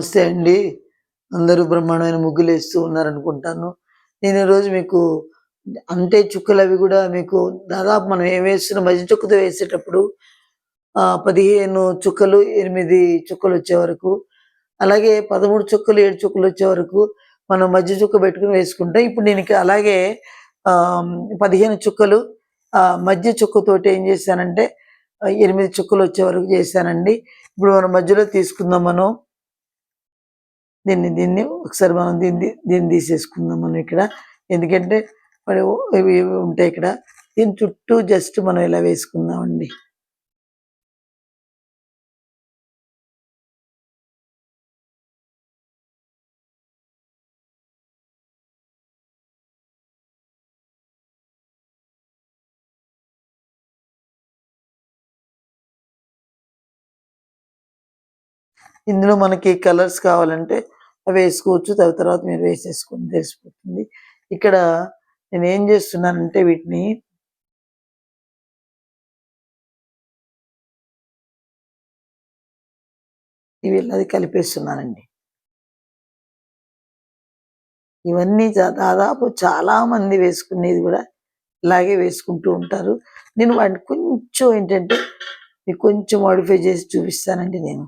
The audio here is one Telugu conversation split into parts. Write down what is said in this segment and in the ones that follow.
నమస్తే అండి. అందరూ బ్రహ్మాండమైన ముగ్గులు వేస్తూ ఉన్నారనుకుంటాను. నేను ఈరోజు మీకు అంటే చుక్కలు అవి కూడా మీకు దాదాపు మనం ఏం వేస్తున్న? మధ్య చుక్కతో వేసేటప్పుడు పదిహేను చుక్కలు ఎనిమిది చుక్కలు వచ్చే వరకు అలాగే పదమూడు చుక్కలు ఏడు చుక్కలు వచ్చే వరకు మనం మధ్య చుక్క పెట్టుకుని వేసుకుంటాం. ఇప్పుడు నేను అలాగే పదిహేను చుక్కలు మధ్య చుక్కతోటి ఏం చేశానంటే ఎనిమిది చుక్కలు వచ్చే వరకు చేశానండి. ఇప్పుడు మనం మధ్యలో తీసుకుందాం మనం. దీన్ని దీన్ని ఒకసారి మనం దీన్ని దీన్ని తీసేసుకుందాం మనం ఇక్కడ. ఎందుకంటే మరి ఇవి ఉంటాయి ఇక్కడ. దీని చుట్టూ జస్ట్ మనం ఇలా వేసుకుందామండి. ఇందులో మనకి కలర్స్ కావాలంటే వేసుకోవచ్చు. తర్వాత తర్వాత మీరు వేసేసుకుని తెలిసిపోతుంది. ఇక్కడ నేను ఏం చేస్తున్నానంటే వీటిని ఇవి అది కలిపేస్తున్నానండి. ఇవన్నీ దాదాపు చాలా మంది వేసుకునేది కూడా ఇలాగే వేసుకుంటూ ఉంటారు. నేను వాటిని కొంచెం ఏంటంటే మీకు కొంచెం మాడిఫై చేసి చూపిస్తానండి నేను.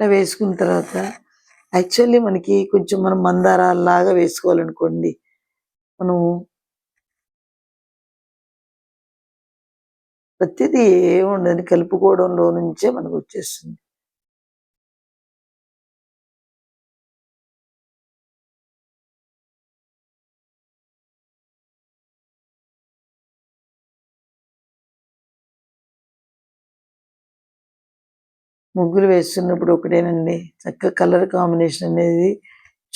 ఇలా వేసుకున్న తర్వాత యాక్చువల్లీ మనకి కొంచెం మనం మందారాల్లాగా వేసుకోవాలనుకోండి మనం ప్రతిదీ ఏముండదు కలుపుకోవడంలో నుంచే మనకు వచ్చేస్తుంది. ముగ్గులు వేస్తున్నప్పుడు ఒకటేనండి. చక్కగా కలర్ కాంబినేషన్ అనేది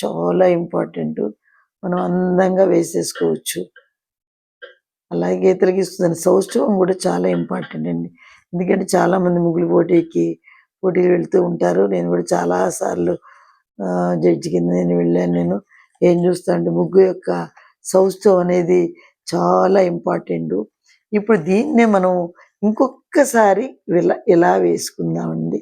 చాలా ఇంపార్టెంట్. మనం అందంగా వేసేసుకోవచ్చు. అలాగే గీతలకి ఇస్తుంది సౌష్ఠవం కూడా చాలా ఇంపార్టెంట్ అండి. ఎందుకంటే చాలా మంది ముగ్గులు పోటీకి పోటీలు వెళ్తూ ఉంటారు. నేను కూడా చాలా సార్లు జడ్జి కింద నేను వెళ్ళాను నేను. ఏం చూస్తా అంటే ముగ్గు యొక్క సౌష్ఠవం అనేది చాలా ఇంపార్టెంట్. ఇప్పుడు దీన్నే మనం ఇంకొకసారి ఇలా ఇలా వేసుకుందామండి.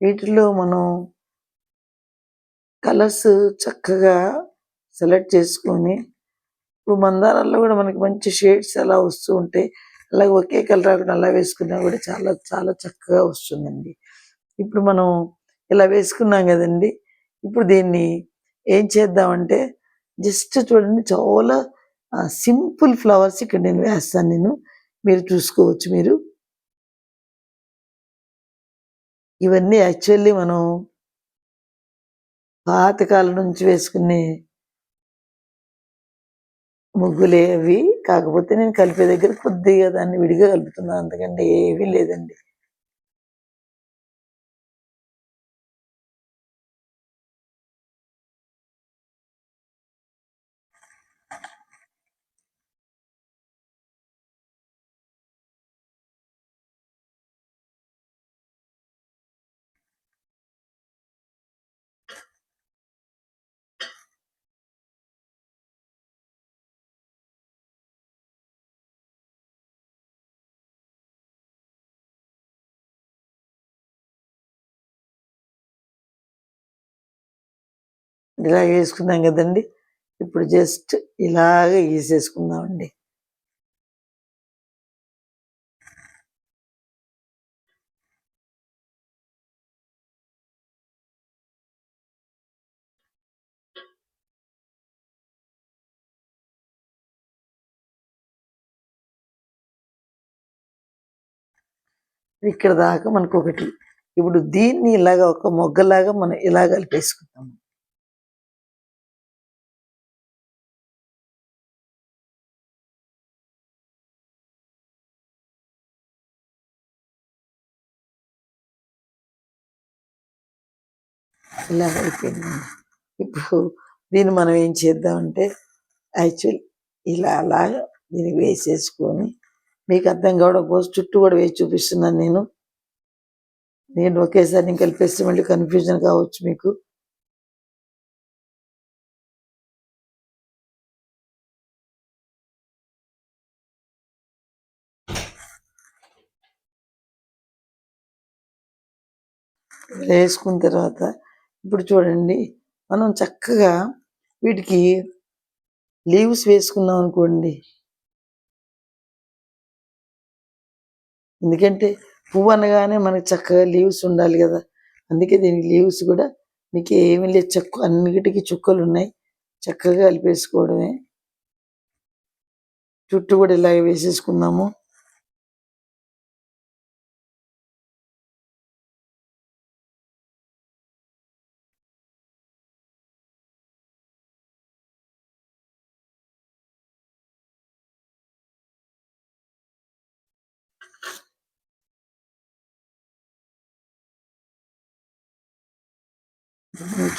వీటిలో మనం కలర్స్ చక్కగా సెలెక్ట్ చేసుకొని ఇప్పుడు మందారాల్లో కూడా మనకి మంచి షేడ్స్ అలా వస్తూ ఉంటాయి అలాగే ఒకే కలర్ రాకుండా అలా వేసుకున్నా కూడా చాలా చాలా చక్కగా వస్తుందండి. ఇప్పుడు మనం ఇలా వేసుకున్నాం కదండి ఇప్పుడు దీన్ని ఏం చేద్దామంటే జస్ట్ చూడండి చాలా సింపుల్ ఫ్లవర్స్ ఇక్కడ నేను వేస్తాను నేను. మీరు చూసుకోవచ్చు మీరు. ఇవన్నీ యాక్చువల్లీ మనం పాతకాలం నుంచి వేసుకునే ముగ్గులే అవి. కాకపోతే నేను కలిపే దగ్గర కొద్దిగా దాన్ని విడిగా కలుపుతున్నాను. అంతకంటే ఏమీ లేదండి. ఇలా వేసుకున్నాం కదండి. ఇప్పుడు జస్ట్ ఇలాగ వేసేసుకుందామండి ఇక్కడ దాకా మనకు ఒకటి ఇప్పుడు దీన్ని ఇలాగ ఒక మొగ్గలాగా మనం ఇలా కలిపేసుకుంటాం ఇలా అయిపోయింది. ఇప్పుడు దీన్ని మనం ఏం చేద్దామంటే యాక్చువల్ ఇలా అలాగా దీనికి వేసేసుకొని మీకు అర్థం కావడం కోసం చుట్టూ కూడా వేసి చూపిస్తున్నాను నేను. నేను ఒకేసారి నేను కలిపేస్తే మళ్ళీ కన్ఫ్యూజన్ కావచ్చు మీకు. వేసుకున్న తర్వాత ఇప్పుడు చూడండి మనం చక్కగా వీటికి లీవ్స్ వేసుకున్నాం అనుకోండి. ఎందుకంటే పువ్వు అనగానే మనకి చక్కగా లీవ్స్ ఉండాలి కదా. అందుకే దీనికి లీవ్స్ కూడా మీకు ఏమి లేదు. చక్కు అన్నిటికీ చుక్కలు ఉన్నాయి. చక్కగా కలిపేసుకోవడమే. చుట్టూ కూడా ఇలాగే వేసేసుకుందాము.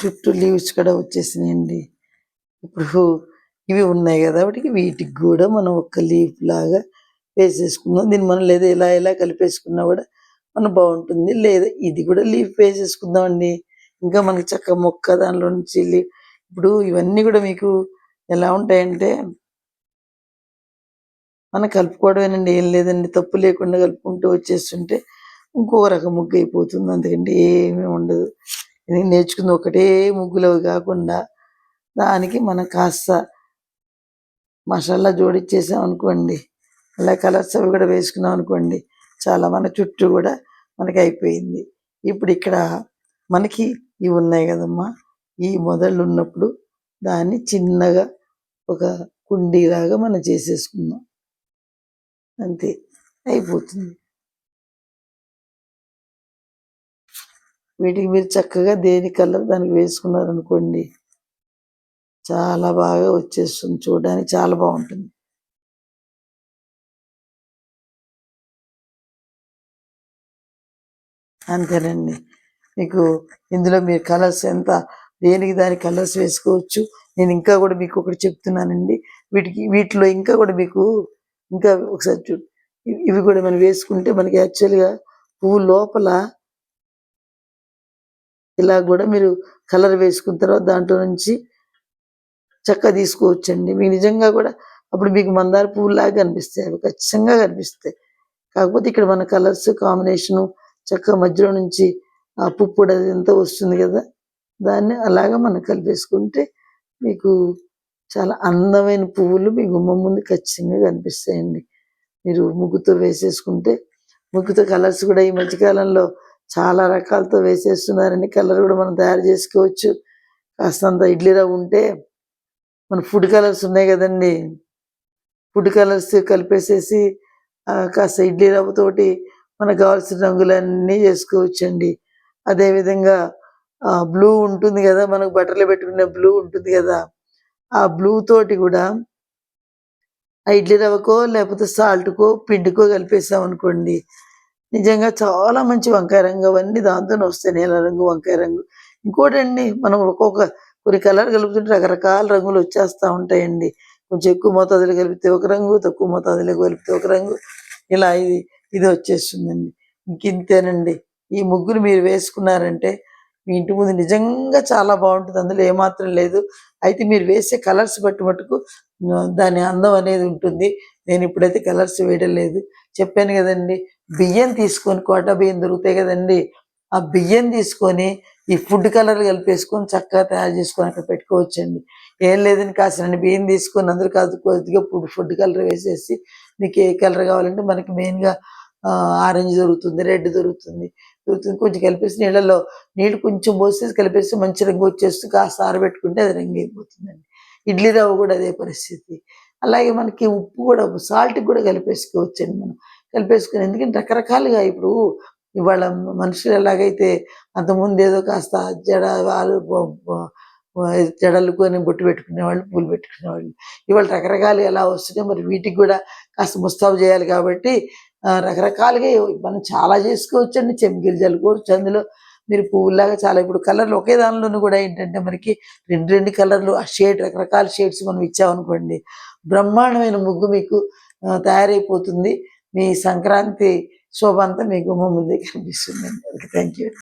చుట్టూ లీవ్స్ కూడా వచ్చేసినాయండి. ఇప్పుడు ఇవి ఉన్నాయి కదా వాటికి వీటికి కూడా మనం ఒక లీఫ్ లాగా వేసేసుకుందాం. దీన్ని మనం లేదా ఇలా ఇలా కలిపేసుకున్నా కూడా మనం బాగుంటుంది. లేదా ఇది కూడా లీఫ్ వేసేసుకుందాం అండి ఇంకా మనకి చక్క మొక్క దానిలో నుంచి ఇప్పుడు ఇవన్నీ కూడా మీకు ఎలా ఉంటాయంటే మనం కలుపుకోవడమేనండి ఏం లేదండి. తప్పు లేకుండా కలుపుకుంటూ వచ్చేస్తుంటే ఇంకో రకం ముగ్గు అయిపోతుంది. అందుకంటే ఏమీ ఉండదు. ఇది నేర్చుకుంది ఒకటే ముగ్గులు కాకుండా దానికి మనం కాస్త మసాలా జోడించేసాం అనుకోండి అలా కలర్స్ అవి కూడా వేసుకున్నాం అనుకోండి చాలా మన చుట్టూ కూడా మనకి అయిపోయింది. ఇప్పుడు ఇక్కడ మనకి ఇవి ఉన్నాయి కదమ్మా. ఈ మొదళ్ళు ఉన్నప్పుడు దాన్ని చిన్నగా ఒక కుండీలాగా మనం చేసేసుకుందాం. అంతే అయిపోతుంది. వీటికి మీరు చక్కగా దేని కలర్ దానికి వేసుకున్నారనుకోండి చాలా బాగా వచ్చేస్తుంది. చూడడానికి చాలా బాగుంటుంది. అంతేనండి. మీకు ఇందులో మీరు కలర్స్ ఎంత దేనికి దాని కలర్స్ వేసుకోవచ్చు నేను ఇంకా కూడా మీకు ఒకటి చెప్తున్నానండి. వీటికి వీటిలో ఇంకా కూడా మీకు ఇంకా ఒకసారి చూ ఇవి- కూడా మనం వేసుకుంటే మనకి యాక్చువల్గా పువ్వు లోపల ఇలా కూడా మీరు కలర్ వేసుకున్న తర్వాత దాంట్లో నుంచి చక్క తీసుకోవచ్చండి. మీకు నిజంగా కూడా అప్పుడు మీకు మందార పువ్వులాగా కనిపిస్తాయి అవి ఖచ్చితంగా కనిపిస్తాయి. కాకపోతే ఇక్కడ మన కలర్స్ కాంబినేషను చక్క మధ్యలో నుంచి ఆ పుప్పుడు అది ఎంత వస్తుంది కదా. దాన్ని అలాగా మనం కలిపేసుకుంటే మీకు చాలా అందమైన పువ్వులు మీ గుమ్మం ముందు ఖచ్చితంగా కనిపిస్తాయండి. మీరు ముగ్గుతో వేసేసుకుంటే ముగ్గుతో కలర్స్ కూడా ఈ మధ్యకాలంలో చాలా రకాలతో వేసేస్తున్నారని కలర్ కూడా మనం తయారు చేసుకోవచ్చు. కాస్తంత ఇడ్లీ రవ్వ ఉంటే మన ఫుడ్ కలర్స్ ఉన్నాయి కదండి. ఫుడ్ కలర్స్ కలిపేసేసి కాస్త ఇడ్లీ రవ్వతోటి మనకు కావాల్సిన రంగులన్నీ చేసుకోవచ్చండి. అదేవిధంగా బ్లూ ఉంటుంది కదా మనకు బట్టలు పెట్టుకునే బ్లూ ఉంటుంది కదా ఆ బ్లూ తోటి కూడా ఆ ఇడ్లీ రవ్వకో లేకపోతే సాల్ట్కో పిండికో కలిపేసాం అనుకోండి నిజంగా చాలా మంచి వంకాయ రంగు అవన్నీ దాంతోనే వస్తాయి నీల రంగు వంకాయ రంగు. ఇంకోటండి మనం ఒక్కొక్క కొన్ని కలర్ కలుపుతుంటే రకరకాల రంగులు వచ్చేస్తూ ఉంటాయండి. కొంచెం ఎక్కువ మోతాదులో కలిపితే ఒక రంగు తక్కువ మోతాదులో కలిపితే ఒక రంగు. ఇలా ఇది ఇది వచ్చేస్తుందండి. ఇంకింతేనండి ఈ ముగ్గురు మీరు వేసుకున్నారంటే మీ ఇంటి ముందు నిజంగా చాలా బాగుంటుంది. అందులో ఏమాత్రం లేదు. అయితే మీరు వేసే కలర్స్ బట్టి మటుకు దాని అందం అనేది ఉంటుంది. నేను ఇప్పుడైతే కలర్స్ వేయడం లేదు. చెప్పాను కదండి బియ్యం తీసుకొని కోట బియ్యం దొరుకుతాయి కదండి. ఆ బియ్యం తీసుకొని ఈ ఫుడ్ కలర్ కలిపేసుకొని చక్కగా తయారు చేసుకొని అక్కడ పెట్టుకోవచ్చండి. ఏం లేదని కాసిన బియ్యం తీసుకొని అందరు కాదు కొద్దిగా ఫుడ్ ఫుడ్ కలర్ వేసేసి మీకు ఏ కలర్ కావాలంటే మనకి మెయిన్గా ఆరెంజ్ దొరుకుతుంది రెడ్ దొరుకుతుంది దొరుకుతుంది. కొంచెం కలిపేసి నీళ్ళలో నీళ్ళు కొంచెం పోసేసి కలిపేసి మంచి రంగు వచ్చేస్తూ కాస్త ఆరబెట్టుకుంటే అది రంగు అయిపోతుందండి. ఇడ్లీ రవ్వ కూడా అదే పరిస్థితి. అలాగే మనకి ఉప్పు కూడా సాల్ట్ కూడా కలిపేసుకోవచ్చండి మనం. కలిపేసుకొని ఎందుకంటే రకరకాలుగా ఇప్పుడు ఇవాళ మనుషులు ఎలాగైతే అంతకుముందు ఏదో కాస్త జడ వాళ్ళు జడలుకొని బొట్టు పెట్టుకునేవాళ్ళు పూలు పెట్టుకునేవాళ్ళు ఇవాళ రకరకాలు ఎలా వస్తున్నాయి మరి వీటికి కూడా కాస్త ముస్తాబు చేయాలి కాబట్టి రకరకాలుగా మనం చాలా చేసుకోవచ్చండి. చెమ్గిరి చెమిగిలు చల్లుకోవచ్చు అందులో. మీరు పువ్వులాగా చాలా ఇప్పుడు కలర్లు ఒకే దానిలోనూ కూడా ఏంటంటే మనకి రెండు రెండు కలర్లు ఆ షేడ్ రకరకాల షేడ్స్ మనం ఇచ్చామనుకోండి బ్రహ్మాండమైన ముగ్గు మీకు తయారైపోతుంది. మీ సంక్రాంతి శోభ అంతా మీ గుమ్మం ముందే కనిపిస్తుంది థ్యాంక్ యూ.